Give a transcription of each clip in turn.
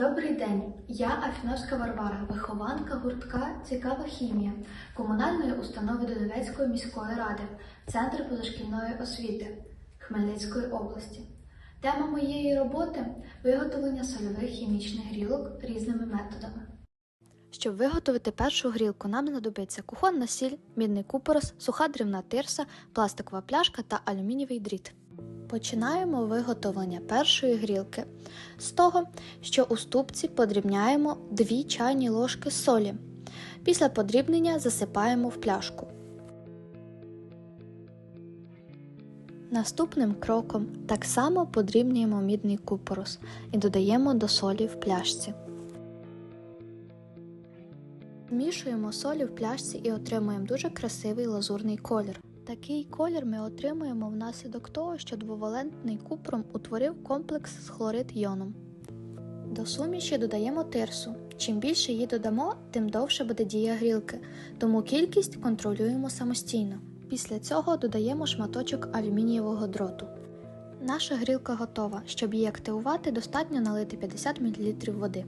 Добрий день, я Афіновська Варвара, вихованка гуртка Цікава хімія комунальної установи Донецької міської ради, Центр позашкільної освіти Хмельницької області. Тема моєї роботи виготовлення сольових хімічних грілок різними методами. Щоб виготовити першу грілку, нам знадобиться кухонна сіль, мідний купорос, суха дрібна тирса, пластикова пляшка та алюмінієвий дріт. Починаємо виготовлення першої грілки з того, що у ступці подрібняємо 2 чайні ложки солі. Після подрібнення засипаємо в пляшку. Наступним кроком так само подрібнюємо мідний купорос і додаємо до солі в пляшці. Змішуємо солі в пляшці і отримуємо дуже красивий лазурний колір. Такий колір ми отримуємо внаслідок того, що двовалентний купром утворив комплекс з хлорид йоном. До суміші додаємо тирсу. Чим більше її додамо, тим довше буде дія грілки, тому кількість контролюємо самостійно. Після цього додаємо шматочок алюмінієвого дроту. Наша грілка готова. Щоб її активувати, достатньо налити 50 мл води.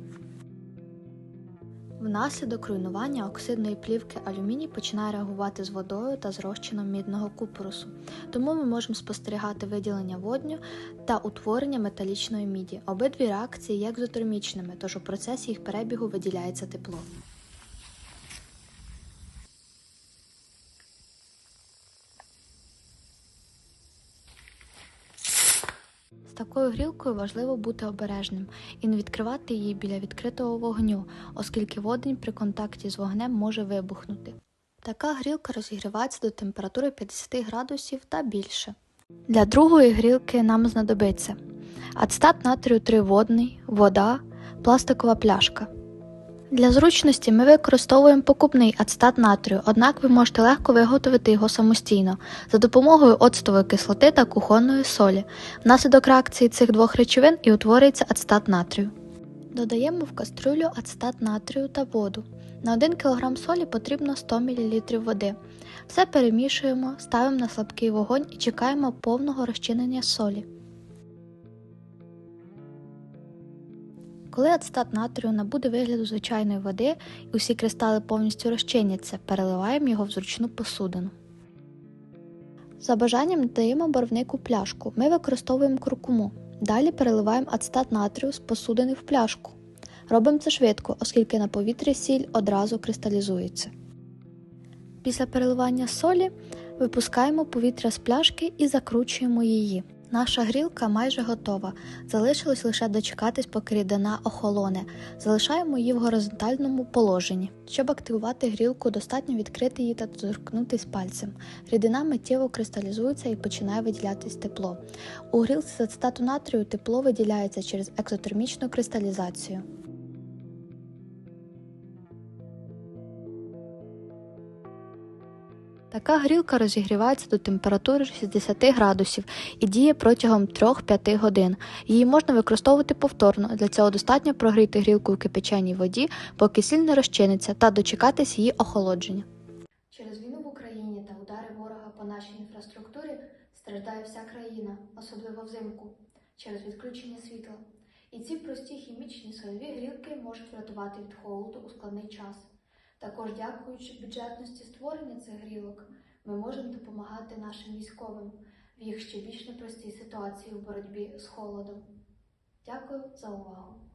Внаслідок руйнування оксидної плівки алюміній починає реагувати з водою та з розчином мідного купорусу, тому ми можемо спостерігати виділення водню та утворення металічної міді. Обидві реакції є екзотермічними, тож у процесі їх перебігу виділяється тепло. З такою грілкою важливо бути обережним і не відкривати її біля відкритого вогню, оскільки водень при контакті з вогнем може вибухнути. Така грілка розігрівається до температури 50 градусів та більше. Для другої грілки нам знадобиться ацетат натрію 3 водний, вода, пластикова пляшка. Для зручності ми використовуємо покупний ацтат натрію, однак ви можете легко виготовити його самостійно за допомогою оцтової кислоти та кухонної солі. Внаслідок реакції цих двох речовин і утворюється ацтат натрію. Додаємо в кастрюлю ацтат натрію та воду. На 1 кг солі потрібно 100 мл води. Все перемішуємо, ставимо на слабкий вогонь і чекаємо повного розчинення солі. Коли ацетат натрію набуде вигляду звичайної води і усі кристали повністю розчиняться, переливаємо його в зручну посудину. За бажанням додаємо барвнику пляшку. Ми використовуємо куркуму. Далі переливаємо ацетат натрію з посудини в пляшку. Робимо це швидко, оскільки на повітрі сіль одразу кристалізується. Після переливання солі випускаємо повітря з пляшки і закручуємо її. Наша грілка майже готова. Залишилось лише дочекатись, поки рідина охолоне. Залишаємо її в горизонтальному положенні. Щоб активувати грілку, достатньо відкрити її та торкнутись пальцем. Рідина миттєво кристалізується і починає виділятись тепло. У грілці з ацетату натрію тепло виділяється через екзотермічну кристалізацію. Така грілка розігрівається до температури 60 градусів і діє протягом 3-5 годин. Її можна використовувати повторно. Для цього достатньо прогріти грілку в кипяченій воді, поки сіль не розчиниться, та дочекатись її охолодження. Через війну в Україні та удари ворога по нашій інфраструктурі страждає вся країна, особливо взимку, через відключення світла. І ці прості хімічні сольові грілки можуть врятувати від холоду у складний час. Також, дякуючи бюджетності створення цих грілок, ми можемо допомагати нашим військовим в їх ще більш непростій ситуації в боротьбі з холодом. Дякую за увагу!